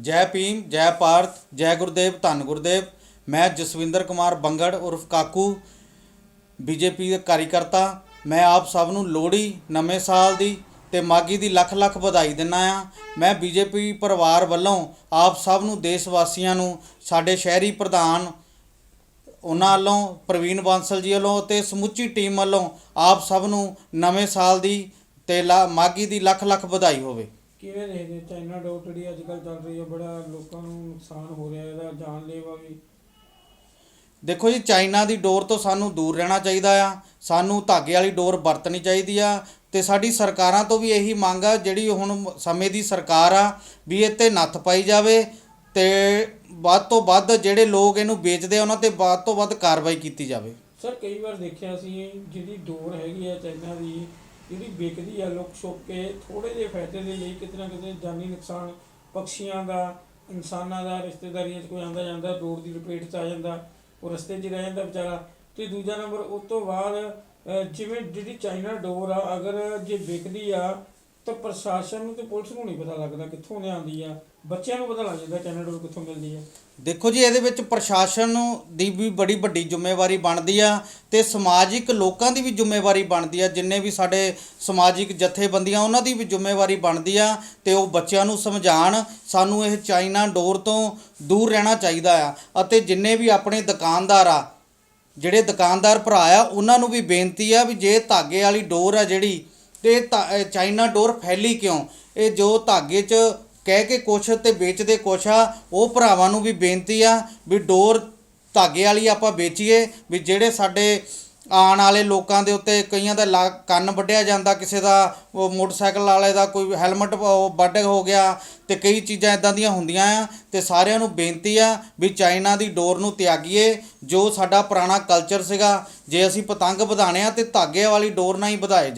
ਜੈ ਭੀਮ, ਜੈ ਭਾਰਤ ਜੈ ਗੁਰਦੇਵ, ਧੰਨ ਗੁਰਦੇਵ। ਮੈਂ ਜਸਵਿੰਦਰ ਕੁਮਾਰ ਬੰਗੜ ਉਰਫ ਕਾਕੂ, ਬੀਜੇਪੀ ਦਾ ਕਾਰਜਕਰਤਾ ਮੈਂ ਆਪ ਸਭ ਨੂੰ ਲੋਹੜੀ, ਨਵੇਂ ਸਾਲ ਦੀ ਤੇ ਮਾਗੀ ਦੀ ਲੱਖ ਲੱਖ ਵਧਾਈ ਦਿੰਦਾ ਆ ਮੈਂ ਬੀਜੇਪੀ ਪਰਿਵਾਰ ਵੱਲੋਂ ਆਪ ਸਭ ਨੂੰ ਦੇਸ਼ ਵਾਸੀਆਂ ਨੂੰ, ਸਾਡੇ ਸ਼ਹਿਰੀ ਪ੍ਰਧਾਨ ਉਹਨਾਂ ਵੱਲੋਂ, ਪ੍ਰਵੀਨ ਬਾਂਸਲ ਜੀ ਵੱਲੋਂ ਤੇ ਸਮੁੱਚੀ ਟੀਮ ਵੱਲੋਂ ਆਪ ਸਭ ਨੂੰ ਨਵੇਂ ਸਾਲ ਦੀ ਤੇ ਲਾ- ਮਾਘੀ ਦੀ ਲੱਖ ਲੱਖ ਵਧਾਈ ਹੋਵੇ। ਕਿਵੇਂ ਦੇਖਦੇ? ਚਾਈਨਾ ਡੋਰ ਜਿਹੜੀ ਅੱਜ ਕੱਲ੍ਹ ਚੱਲ ਰਹੀ ਹੈ ਬੜਾ ਲੋਕਾਂ ਨੂੰ ਨੁਕਸਾਨ ਹੋ ਰਿਹਾ ਇਹਦਾ ਜਾਨਲੇਵਾ ਵੀ। ਦੇਖੋ ਜੀ ਚਾਈਨਾ ਦੀ ਡੋਰ ਤੋਂ ਸਾਨੂੰ ਦੂਰ ਰਹਿਣਾ ਚਾਹੀਦਾ ਆ। ਸਾਨੂੰ ਧਾਗੇ ਵਾਲੀ ਡੋਰ ਵਰਤਣੀ ਚਾਹੀਦੀ ਆ। ਤੇ ਸਾਡੀ ਸਰਕਾਰਾਂ ਤੋਂ ਵੀ ਇਹੀ ਮੰਗ ਆ ਜਿਹੜੀ ਹੁਣ ਸਮੇਂ ਦੀ ਸਰਕਾਰ ਆ ਵੀ ਇਹ ਤੇ ਨੱਥ ਪਾਈ ਜਾਵੇ। ਤੇ ਵੱਧ ਤੋਂ ਵੱਧ ਜਿਹੜੇ ਲੋਕ ਇਹਨੂੰ ਵੇਚਦੇ ਆ ਉਹਨਾਂ ਤੇ ਵੱਧ ਤੋਂ ਵੱਧ ਕਾਰਵਾਈ ਕੀਤੀ ਜਾਵੇ। ਸਰ ਕਈ ਵਾਰ ਦੇਖਿਆ ਸੀ ਜਿਹੜੀ ਡੋਰ ਹੈਗੀ ਆ ਚਾਈਨਾ ਦੀ ਜਿਹੜੀ ਵਿਕਦੀ ਆ ਲੁੱਕ ਛੁਪ ਕੇ ਥੋੜੇ ਜਿਹੇ ਫਾਇਦੇ ਦੇ ਲਈ ਕਿਤੇ ਨਾ ਕਿਤੇ ਜਾਨੀ ਨੁਕਸਾਨ ਪਕਸ਼ੀਆਂ ਦਾ, ਇਨਸਾਨਾਂ ਦਾ, ਰਿਸ਼ਤੇਦਾਰੀਆਂ 'ਚ ਕੋਈ ਆਂਦਾ ਜਾਂਦਾ ਡੋਰ ਦੀ ਲਪੇਟ 'ਚ ਆ ਜਾਂਦਾ, ਉਹ ਰਸਤੇ 'ਚ ਰਹਿ ਜਾਂਦਾ ਵਿਚਾਰਾ। ਤੇ ਦੂਜਾ ਨੰਬਰ, ਉਸ ਤੋਂ ਬਾਅਦ ਜਿਵੇਂ ਜਿਹੜੀ ਚਾਈਨਾ ਡੋਰ ਆ, ਅਗਰ ਜੇ ਵਿਕਦੀ ਆ ਤਾਂ ਪ੍ਰਸ਼ਾਸਨ ਨੂੰ ਤੇ ਪੁਲਿਸ ਨੂੰ ਨਹੀਂ ਪਤਾ ਲੱਗਦਾ ਕਿੱਥੋਂ ਲਿਆਂਦੀ ਆ। ਬੱਚਿਆਂ ਨੂੰ ਪਤਾ ਲੱਗ ਜਾਂਦਾ ਚਾਈਨਾ ਡੋਰ ਕਿੱਥੋਂ ਮਿਲਦੀ ਆ। ਦੇਖੋ ਜੀ, ਇਹਦੇ ਵਿੱਚ ਪ੍ਰਸ਼ਾਸਨ ਦੀ ਵੀ ਬੜੀ ਵੱਡੀ ਜ਼ਿੰਮੇਵਾਰੀ ਬਣਦੀ ਆ ਤੇ ਸਮਾਜਿਕ ਲੋਕਾਂ ਦੀ ਵੀ ਜ਼ਿੰਮੇਵਾਰੀ ਬਣਦੀ ਆ। ਜਿੰਨੇ ਵੀ ਸਾਡੇ ਸਮਾਜਿਕ ਜਥੇਬੰਦੀਆਂ, ਉਹਨਾਂ ਦੀ ਵੀ ਜ਼ਿੰਮੇਵਾਰੀ ਬਣਦੀ ਆ ਤੇ ਉਹ ਬੱਚਿਆਂ ਨੂੰ ਸਮਝਾਣ ਸਾਨੂੰ ਇਹ ਚਾਈਨਾ ਡੋਰ ਤੋਂ ਦੂਰ ਰਹਿਣਾ ਚਾਹੀਦਾ ਆ ਅਤੇ ਜਿੰਨੇ ਵੀ ਆਪਣੇ ਦੁਕਾਨਦਾਰ ਆ, ਜਿਹੜੇ ਦੁਕਾਨਦਾਰ ਭਰਾ ਆ, ਉਹਨਾਂ ਨੂੰ ਵੀ ਬੇਨਤੀ ਆ ਵੀ ਜੇ ਧਾਗੇ ਵਾਲੀ ਡੋਰ ਆ ਜਿਹੜੀ ਤੇ ਧਾ- ਚਾਈਨਾ ਡੋਰ ਫੈਲੀ ਕਿਉਂ? ਇਹ ਜੋ ਧਾਗੇ 'ਚ ਕਹਿ ਕੇ ਕੁਛ ਤੇ ਵੇਚਦੇ ਕੁਛ ਆ, ਉਹ ਭਰਾਵਾਂ ਨੂੰ ਵੀ ਬੇਨਤੀ ਆ ਵੀ ਡੋਰ ਧਾਗੇ ਵਾਲੀ ਆਪਾਂ ਵੇਚੀਏ, ਵੀ ਜਿਹੜੇ ਸਾਡੇ ਆਉਣ ਵਾਲੇ ਲੋਕਾਂ ਦੇ ਉੱਤੇ ਕਈਆਂ ਦਾ ਲਾ- ਕੰਨ ਵੱਢਿਆ ਜਾਂਦਾ, ਕਿਸੇ ਦਾ ਉਹ ਮੋਟਰਸਾਈਕਲ ਵਾਲੇ ਦਾ ਕੋਈ ਹੈਲਮਟ ਵੱਢ ਹੋ ਗਿਆ ਤੇ ਕਈ ਚੀਜ਼ਾਂ ਇਦਾਂ ਦੀਆਂ ਹੁੰਦੀਆਂ ਆ, ਤੇ ਸਾਰਿਆਂ ਨੂੰ ਬੇਨਤੀ ਆ ਵੀ ਚਾਈਨਾ ਦੀ ਡੋਰ ਨੂੰ ਤਿਆਗੀਏ, ਜੋ ਸਾਡਾ ਪੁਰਾਣਾ ਕਲਚਰ ਸੀਗਾ, ਜੇ ਅਸੀਂ ਪਤੰਗ ਵਧਾਣੇ ਆ ਤੇ ਧਾਗੇ ਵਾਲੀ ਡੋਰ ਨਾਲ ਹੀ ਵਧਾਏ ਜਾਣ।